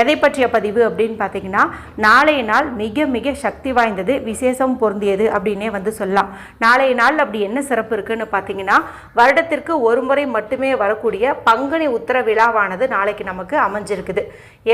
எதை பற்றிய பதிவு அப்படின்னு பார்த்தீங்கன்னா நாளைய நாள் மிக மிக சக்தி வாய்ந்தது விசேஷம் பொருந்தியது அப்படின்னே வந்து சொல்லலாம். நாளைய நாள் அப்படி என்ன சிறப்பு இருக்குன்னு பார்த்தீங்கன்னா வருடத்திற்கு ஒரு முறை மட்டுமே வரக்கூடிய பங்குனி உத்தர விழாவானது நாளைக்கு நமக்கு அமைஞ்சிருக்குது.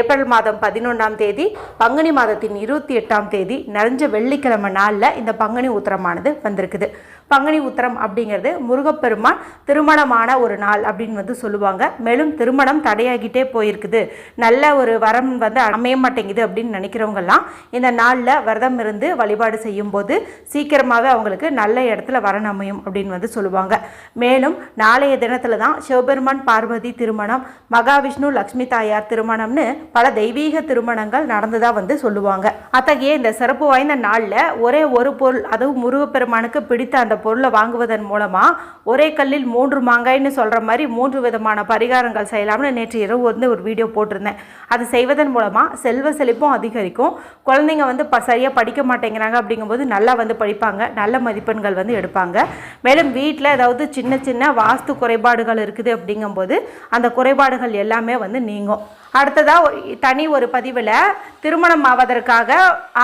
ஏப்ரல் மாதம் பதினொன்றாம் தேதி பங்குனி மாதத்தின் இருபத்தி எட்டாம் தேதி நிறைஞ்ச வெள்ளிக்கிழமை நாளில் இந்த பங்குனி உத்தரமானது வந்திருக்குது. பங்குனி உத்தரம் அப்படிங்கிறது முருகப்பெருமான் திருமணமான ஒரு நாள் அப்படின்னு வந்து சொல்லுவாங்க. மேலும் திருமணம் தடையாகிட்டே போயிருக்குது. நல்ல ஒரு வரம் வந்து அமைய மாட்டேங்குது அப்படின்னு நினைக்கிறவங்கெல்லாம் இந்த நாளில் விரதம் இருந்து வழிபாடு செய்யும்போது சீக்கிரமாகவே அவங்களுக்கு நல்ல இடத்துல வரன் அமையும் அப்படின்னு வந்து சொல்லுவாங்க. மேலும் நாளைய தினத்தில் தான் சிவபெருமான் பார்வதி திருமணம் மகாவிஷ்ணு லக்ஷ்மி தாயார் திருமணம்னு பல தெய்வீக திருமணங்கள் நடந்ததாக வந்து சொல்லுவாங்க. அத்தகைய இந்த சிறப்பு வாய்ந்த நாளில் ஒரே ஒரு பொருள் அதுவும் முருகப்பெருமானுக்கு பிடித்த அந்த பொருளை வாங்குவதன் மூலமாக ஒரே கல்லில் மூன்று மாங்காய்னு சொல்கிற மாதிரி மூன்று விதமான பரிகாரங்கள் செய்யலாம்னு நேற்று இரவு வந்து ஒரு வீடியோ போட்டிருந்தேன். அது செய்வதன் மூலமாக செல்வ செழிப்பும் அதிகரிக்கும். குழந்தைங்க வந்து ப சரியாக படிக்க மாட்டேங்கிறாங்க அப்படிங்கும்போது நல்லா வந்து படிப்பாங்க. நல்ல மதிப்பெண்கள் வந்து எடுப்பாங்க. மேலும் வீட்டில் ஏதாவது சின்ன சின்ன வாஸ்து குறைபாடுகள் இருக்குது அப்படிங்கும்போது அந்த குறைபாடுகள் எல்லாமே வந்து நீங்கும். அடுத்ததாக தனி ஒரு பதிவில் திருமணம் ஆவதற்காக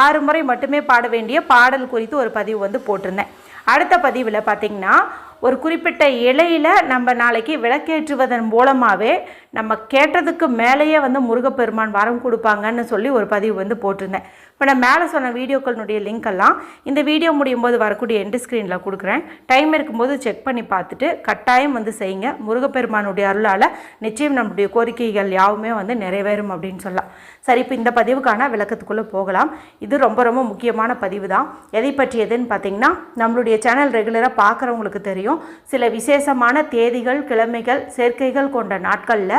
ஆறு முறை மட்டுமே பாட வேண்டிய பாடல் குறித்து ஒரு பதிவு வந்து போட்டிருந்தேன். அடுத்த பதிவில் பார்த்திங்கன்னா ஒரு குறிப்பிட்ட இலையில் நம்ம நாளைக்கு விளக்கேற்றுவதன் மூலமாகவே நம்ம கேட்டதுக்கு மேலேயே வந்து முருகப்பெருமான் வரம் கொடுப்பாங்கன்னு சொல்லி ஒரு பதிவு வந்து போட்டிருந்தேன். இப்போ நான் மேலே சொன்ன வீடியோக்களினுடைய லிங்க் எல்லாம் இந்த வீடியோ முடியும் போது வரக்கூடிய எண்டு ஸ்க்ரீனில் கொடுக்குறேன். டைம் இருக்கும்போது செக் பண்ணி பார்த்துட்டு கட்டாயம் வந்து செய்யுங்க. முருகப்பெருமானுடைய அருளால் நிச்சயம் நம்முடைய கோரிக்கைகள் யாவுமே வந்து நிறைவேறும் அப்படின்னு சொல்லலாம். சரி இப்போ இந்த பதிவுக்கான விளக்கத்துக்குள்ளே போகலாம். இது ரொம்ப ரொம்ப முக்கியமான பதிவு தான். எதை பற்றியதுன்னு பார்த்தீங்கன்னா நம்மளுடைய சேனல் ரெகுலராக பார்க்குறவங்களுக்கு தெரியும். சில விசேஷமான தேதிகள் கிழமைகள் சேர்க்கைகள் கொண்ட நாட்களில்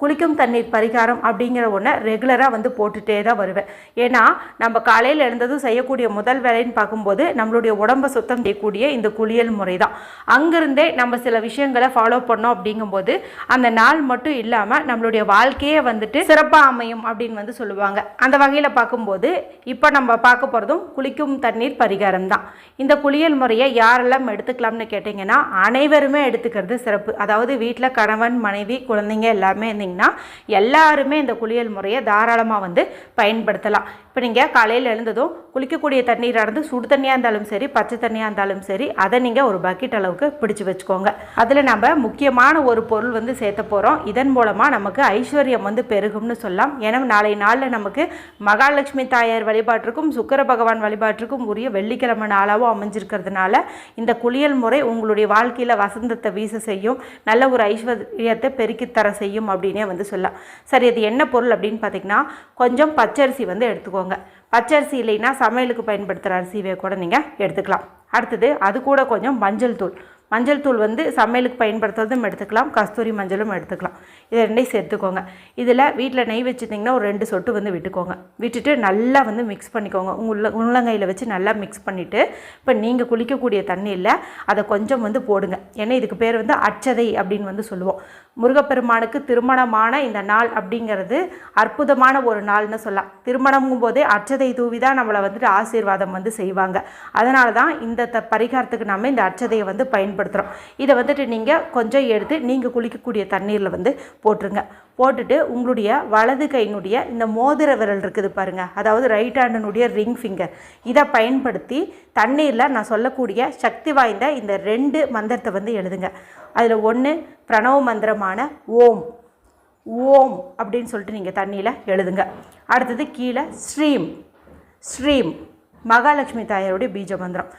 குளிக்கும் தண்ணீர் பரிகாரம் அப்படிங்கிற ஒன்றை ரெகுலராக வந்து போட்டுகிட்டே தான் வருவேன். ஏன்னா நம்ம காலையில் எழுந்ததும் செய்யக்கூடிய முதல் வேலைன்னு பார்க்கும்போது நம்மளுடைய உடம்பை சுத்தம் செய்யக்கூடிய இந்த குளியல் முறை தான் அங்கிருந்தே நம்ம சில விஷயங்களை ஃபாலோ பண்ணோம் அப்படிங்கும்போது அந்த நாள் மட்டும் இல்லாமல் நம்மளுடைய வாழ்க்கையே வந்துட்டு சிறப்பாக அமையும் அப்படின்னு வந்து சொல்லுவாங்க. அந்த வகையில் பார்க்கும்போது இப்போ நம்ம பார்க்க போகிறதும் குளிக்கும் தண்ணீர் பரிகாரம் தான். இந்த குளியல் முறையை யாரெல்லாம் எடுத்துக்கலாம்னு கேட்டிங்கன்னா அனைவருமே எடுத்துக்கிறது சிறப்பு. அதாவது வீட்டில் கணவன் மனைவி குழந்தைங்க எல்லாமே இருந்தீங்கன்னா எல்லாருமே இந்த குளியல் முறையை தாராளமாக வந்து பயன்படுத்தலாம். இப்போ நீங்கள் காலையில் எழுந்ததும் குளிக்கக்கூடிய தண்ணீராக இருந்து சுடு தண்ணியாக இருந்தாலும் சரி பச்சை தண்ணியாக இருந்தாலும் சரி அதை நீங்கள் ஒரு பக்கெட் அளவுக்கு பிடிச்சி வச்சுக்கோங்க. அதில் நம்ம முக்கியமான ஒரு பொருள் வந்து சேர்த்த போகிறோம் இதன் மூலமாக நமக்கு ஐஸ்வர்யம் வந்து பெருகும்னு சொல்லலாம். ஏன்னா நாளை நாளில் நமக்கு மகாலட்சுமி தாயார் வழிபாட்டிற்கும் சுக்கர பகவான் வழிபாட்டிற்கும் உரிய வெள்ளிக்கிழமை நாளாகவும் அமைஞ்சிருக்கிறதுனால இந்த குளியல் முறை உங்களுடைய வாழ்க்கையில் வசந்தத்தை வீச செய்யும் நல்ல ஒரு ஐஸ்வர்யத்தை பெருக்கித்தர செய்யும் அப்படின்னு வந்து சொல்லலாம். சரி அது என்ன பொருள் அப்படின்னு பார்த்தீங்கன்னா கொஞ்சம் பச்சரிசி வந்து எடுத்துக்கோங்க. பச்சரிசி இல்லைன்னா சமையலுக்கு பயன்படுத்துகிற அரிசியை கூட நீங்கள் எடுத்துக்கலாம். அடுத்தது அது கூட கொஞ்சம் மஞ்சள் தூள். மஞ்சள் தூள் வந்து சமையலுக்கு பயன்படுத்துறதும் எடுத்துக்கலாம் கஸ்தூரி மஞ்சளும் எடுத்துக்கலாம். இதை ரெண்டையும் சேர்த்துக்கோங்க. இதில் வீட்டில் நெய் வச்சுருந்தீங்கன்னா ஒரு ரெண்டு சொட்டு வந்து விட்டுக்கோங்க. விட்டுட்டு நல்லா வந்து மிக்ஸ் பண்ணிக்கோங்க. உள்ள உள்ளங்கையில் வச்சு நல்லா மிக்ஸ் பண்ணிவிட்டு இப்போ நீங்கள் குளிக்கக்கூடிய தண்ணியில் அதை கொஞ்சம் வந்து போடுங்க. ஏன்னா இதுக்கு பேர் வந்து அச்சதை அப்படின்னு வந்து சொல்லுவோம். முருகப்பெருமானுக்கு திருமணமான இந்த நாள் அப்படிங்கிறது அற்புதமான ஒரு நாள்னு சொல்லலாம். திருமணங்கும் போதே அச்சதை தூவி தான் நம்மளை வந்துட்டு ஆசீர்வாதம் வந்து செய்வாங்க. அதனால தான் இந்த த பரிகாரத்துக்கு நாம் இந்த அச்சதையை வந்து பயன்படுத்துகிறோம் இதை வந்துட்டு நீங்கள் கொஞ்சம் எடுத்து நீங்கள் குளிக்கக்கூடிய தண்ணீரில் வந்து போட்டுருங்க. போட்டுட்டு உங்களுடைய வலது கையினுடைய இந்த மோதிர விரல் இருக்குது பாருங்கள் அதாவது ரைட் ஹேண்டனுடைய ரிங் ஃபிங்கர் இதை பயன்படுத்தி தண்ணீரில் நான் சொல்லக்கூடிய சக்தி வாய்ந்த இந்த ரெண்டு மந்திரத்தை வந்து எழுதுங்க. அதில் ஒன்று பிரணவ மந்திரமான ஓம். ஓம் அப்படின்னு சொல்லிட்டு நீங்கள் தண்ணியில் எழுதுங்க. அடுத்தது கீழே ஸ்ரீம். ஸ்ரீம். மகாலட்சுமி தாயாருடைய பீஜ மந்திரம்.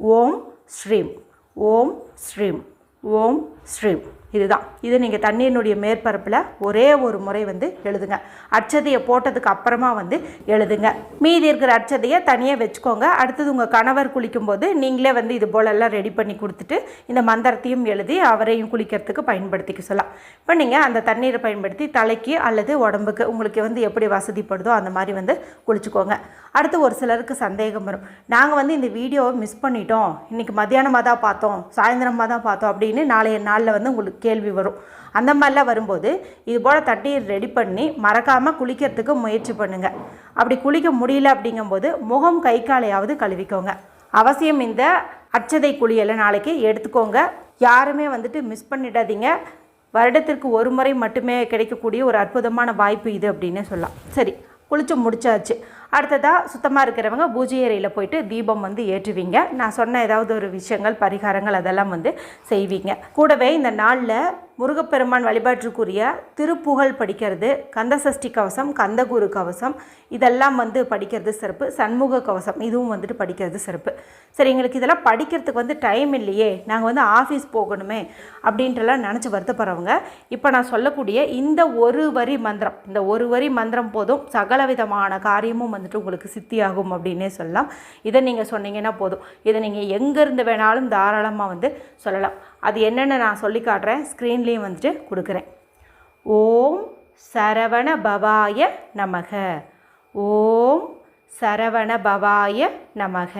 ஓம் ஸ்ரீம். ஓம் ஸ்ரீம் ஓம் ஸ்ரீம் இதுதான். இது நீங்கள் தண்ணீரினுடைய மேற்பரப்பில் ஒரே ஒரு முறை வந்து எழுதுங்க. அச்சதையை போட்டதுக்கு அப்புறமா வந்து எழுதுங்க. மீதி இருக்கிற அச்சதையை தனியாக வச்சுக்கோங்க. அடுத்தது உங்கள் கணவர் குளிக்கும்போது நீங்களே வந்து இது போலெல்லாம் ரெடி பண்ணி கொடுத்துட்டு இந்த மந்திரத்தையும் எழுதி அவரையும் குளிக்கிறதுக்கு பயன்படுத்திக்க சொல்லலாம். இப்போ நீங்கள் அந்த தண்ணீரை பயன்படுத்தி தலைக்கு அல்லது உடம்புக்கு உங்களுக்கு வந்து எப்படி வசதிப்படுதோ அந்த மாதிரி வந்து குளிச்சுக்கோங்க. அடுத்து ஒரு சிலருக்கு சந்தேகம் வரும். நாங்கள் வந்து இந்த வீடியோவை மிஸ் பண்ணிட்டோம். இன்றைக்கி மத்தியானமாக தான் பார்த்தோம். சாயந்தரமாக தான் பார்த்தோம் அப்படின்னு நாளைய நாளில் வந்து உங்களுக்கு கேள்வி வரும். அந்த மாதிரிலாம் வரும்போது இது போல் தண்ணீர் ரெடி பண்ணி மறக்காமல் குளிக்கிறதுக்கு முயற்சி பண்ணுங்கள் அப்படி குளிக்க முடியல அப்படிங்கும்போது முகம் கை காலையாவது கழுவிக்கோங்க. அவசியம் இந்த அச்சதை குளியலை நாளைக்கு எடுத்துக்கோங்க. யாருமே வந்துட்டு மிஸ் பண்ணிடாதீங்க. வருடத்திற்கு ஒரு முறை மட்டுமே கிடைக்கக்கூடிய ஒரு அற்புதமான வாய்ப்பு இது அப்படின்னு சொல்லலாம். சரி குளிச்சு முடிச்சாச்சு. அடுத்ததாக சுத்தமாக இருக்கிறவங்க பூஜை அறையில் போயிட்டு தீபம் வந்து ஏற்றுவீங்க. நான் சொன்ன ஏதாவது ஒரு விஷயங்கள் பரிகாரங்கள் அதெல்லாம் வந்து செய்வீங்க. கூடவே இந்த நாளில் முருகப்பெருமான் வழிபாட்டுக்குரிய திருப்புகழ் படிக்கிறது கந்தசஷ்டி கவசம் கந்தகுரு கவசம் இதெல்லாம் வந்து படிக்கிறது சிறப்பு. சண்முக கவசம் இதுவும் வந்துட்டு படிக்கிறது சிறப்பு. சரி எங்களுக்கு இதெல்லாம் படிக்கிறதுக்கு வந்து டைம் இல்லையே. நாங்கள் வந்து ஆஃபீஸ் போகணுமே அப்படின்றலாம் நினச்சி வருத்தப்படுறவங்க. இப்போ நான் சொல்லக்கூடிய இந்த ஒரு வரி மந்திரம் இந்த ஒரு வரி மந்திரம் போதும். சகல விதமான காரியமும் வந்துட்டு உங்களுக்கு சித்தியாகும் அப்படின்னே சொல்லலாம். இதை நீங்கள் சொன்னீங்கன்னா போதும். இதை நீங்கள் எங்கேருந்து வேணாலும் தாராளமாக வந்து சொல்லலாம். அது என்னென்னு நான் சொல்லி காட்டுறேன். ஸ்க்ரீன்லேயும் வந்துட்டு கொடுக்குறேன். ஓம் சரவண பவாய நமக. ஓம் சரவண பவாய நமக.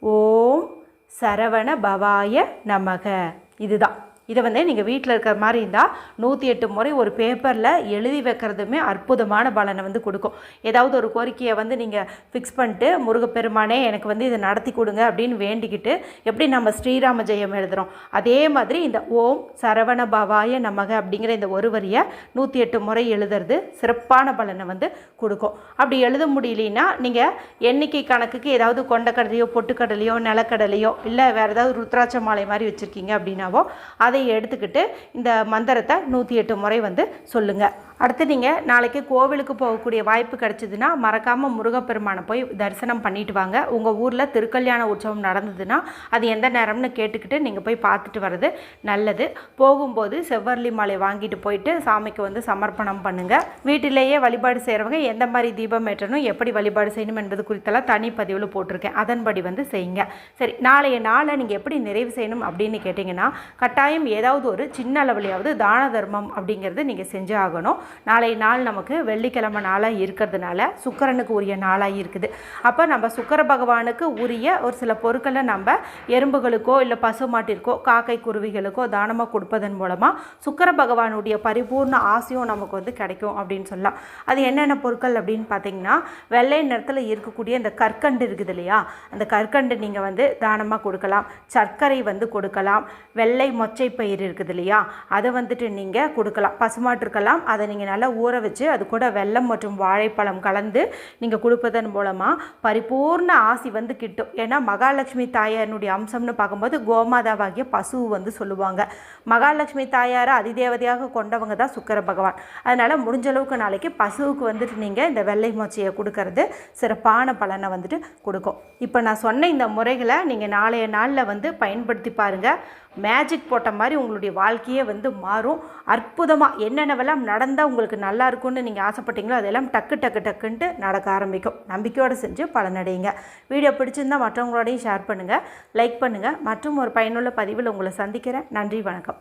ஓம் சரவண பவாய நமக. இதுதான். இதை வந்து நீங்கள் வீட்டில் இருக்கிற மாதிரி இருந்தால் நூற்றி எட்டு முறை ஒரு பேப்பரில் எழுதி வைக்கிறதுமே அற்புதமான பலனை வந்து கொடுக்கும். ஏதாவது ஒரு கோரிக்கையை வந்து நீங்கள் ஃபிக்ஸ் பண்ணிட்டு முருகப்பெருமானே எனக்கு வந்து இதை நடத்தி கொடுங்க அப்படின்னு வேண்டிக்கிட்டு எப்படி நம்ம ஸ்ரீராம ஜெயம் எழுதுகிறோம் அதே மாதிரி இந்த ஓம் சரவண பவாய நமக அப்படிங்கிற இந்த ஒரு வரியை நூற்றி எட்டு முறை எழுதுறது சிறப்பான பலனை வந்து கொடுக்கும். அப்படி எழுத முடியலன்னா நீங்கள் எண்ணிக்கை கணக்குக்கு ஏதாவது கொண்டக்கடலையோ பொட்டுக்கடலையோ நிலக்கடலையோ இல்லை வேறு ஏதாவது ருத்ராட்ச மாலை மாதிரி வச்சுருக்கீங்க அப்படின்னாவோ அதை எடுத்துக்கிட்டு இந்த மந்திரத்தை நூற்றி எட்டு முறை வந்து சொல்லுங்கள் அடுத்து நீங்கள் நாளைக்கு கோவிலுக்கு போகக்கூடிய வாய்ப்பு கிடச்சிதுன்னா மறக்காமல் முருகப்பெருமானை போய் தரிசனம் பண்ணிட்டு வாங்க. உங்கள் ஊரில் திருக்கல்யாண உற்சவம் நடந்ததுன்னா அது எந்த நேரம்னு கேட்டுக்கிட்டு நீங்கள் போய் பார்த்துட்டு வர்றது நல்லது. போகும்போது செவ்வரளி மாலை வாங்கிட்டு போயிட்டு சாமிக்கு வந்து சமர்ப்பணம் பண்ணுங்கள் வீட்டிலேயே வழிபாடு செய்கிறவங்க எந்த மாதிரி தீபம் ஏற்றணும் எப்படி வழிபாடு செய்யணும் என்பது குறித்தெல்லாம் தனி பதிவில் போட்டிருக்கேன். அதன்படி வந்து செய்யுங்க. சரி நாளைய நாளை நீங்கள் எப்படி நிறைவு செய்யணும் அப்படின்னு கேட்டிங்கன்னா கட்டாயம் ஏதாவது ஒரு சின்ன அளவுலையாவது தான தர்மம் அப்படிங்கிறது நீங்கள் செஞ்சு ஆகணும். நாளைய நாள் நமக்கு வெள்ளிக்கிழமை நாளாக இருக்கிறதுனால சுக்கரனுக்கு உரிய நாளாக இருக்குது. அப்போ நம்ம சுக்கர பகவானுக்கு உரிய ஒரு சில பொருட்களை நம்ம எறும்புகளுக்கோ இல்லை பசுமாட்டிற்கோ காக்கை குருவிகளுக்கோ தானமாக கொடுப்பதன் மூலமாக சுக்கர பகவானுடைய பரிபூர்ண ஆசையும் நமக்கு வந்து கிடைக்கும் அப்படின்னு சொல்லலாம். அது என்னென்ன பொருட்கள் அப்படின்னு பார்த்தீங்கன்னா வெள்ளை நிறத்தில் இருக்கக்கூடிய இந்த கற்கண்டு இருக்குது இல்லையா? அந்த கற்கண்டு நீங்கள் வந்து தானமாக கொடுக்கலாம். சர்க்கரை வந்து கொடுக்கலாம். வெள்ளை மொச்சை பயிர் இருக்குது இல்லையா அதை வந்துட்டு நீங்கள் கொடுக்கலாம். பசுமாட்டிருக்கலாம் அதை நீங்கள் நல்லா ஊற வச்சு அது கூட வெள்ளம் மற்றும் வாழைப்பழம் கலந்து நீங்கள் கொடுப்பதன் மூலமாக பரிபூர்ண ஆசி வந்து கிட்டும். ஏன்னா மகாலட்சுமி தாயாரினுடைய அம்சம்னு பார்க்கும்போது கோமாதாவாகிய பசு வந்து சொல்லுவாங்க. மகாலட்சுமி தாயாரை அதிதேவதையாக கொண்டவங்க தான் சுக்கர பகவான். அதனால் முடிஞ்ச அளவுக்கு நாளைக்கு பசுவுக்கு வந்துட்டு நீங்கள் இந்த வெள்ளை மொச்சையை கொடுக்கறது சிறப்பான பலனை வந்துட்டு கொடுக்கும். இப்போ நான் சொன்ன இந்த முறைகளை நீங்கள் நாளைய நாளில் வந்து பயன்படுத்தி பாருங்கள் மேஜிக் போட்ட மாதிரி உங்களுடைய வாழ்க்கையே வந்து மாறும். அற்புதமாக என்னென்னவெல்லாம் நடந்தால் உங்களுக்கு நல்லா இருக்கும்னு நீங்கள் ஆசைப்பட்டீங்களோ அதெல்லாம் டக்கு டக்கு டக்குன்ட்டு நடக்க ஆரம்பிக்கும். நம்பிக்கையோடு செஞ்சு பலனடையுங்க. வீடியோ பிடிச்சிருந்தால் மற்றவங்களோடையும் ஷேர் பண்ணுங்கள் லைக் பண்ணுங்கள் மற்றும் ஒரு பயனுள்ள பதிவில் உங்களை சந்திக்கிறேன். நன்றி வணக்கம்.